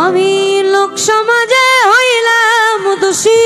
আমি লোক সমাজে হইলাম দোষী।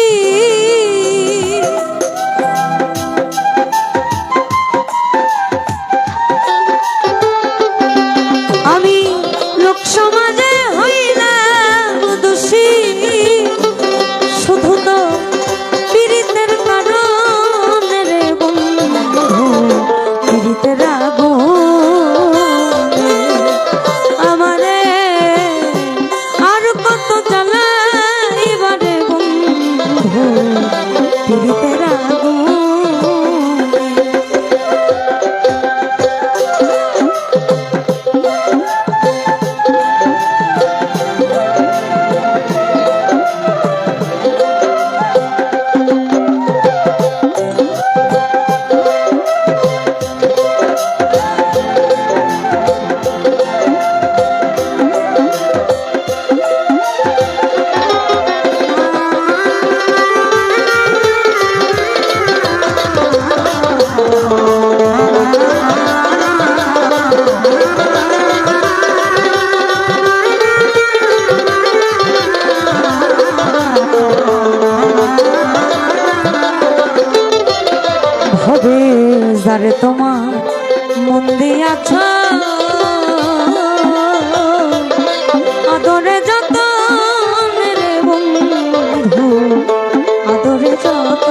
বলে তোমার মন দিয়াছ আদরে যত মেরে বন্ধু আদরে যত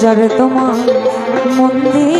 যারে তোমার মন্দির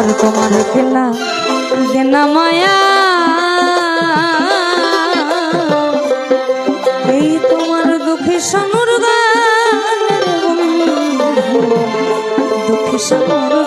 আমার তোমার খেলা। দেনা মায়া এই তোমার দুঃখে সনুর গান। দুঃখে সনুর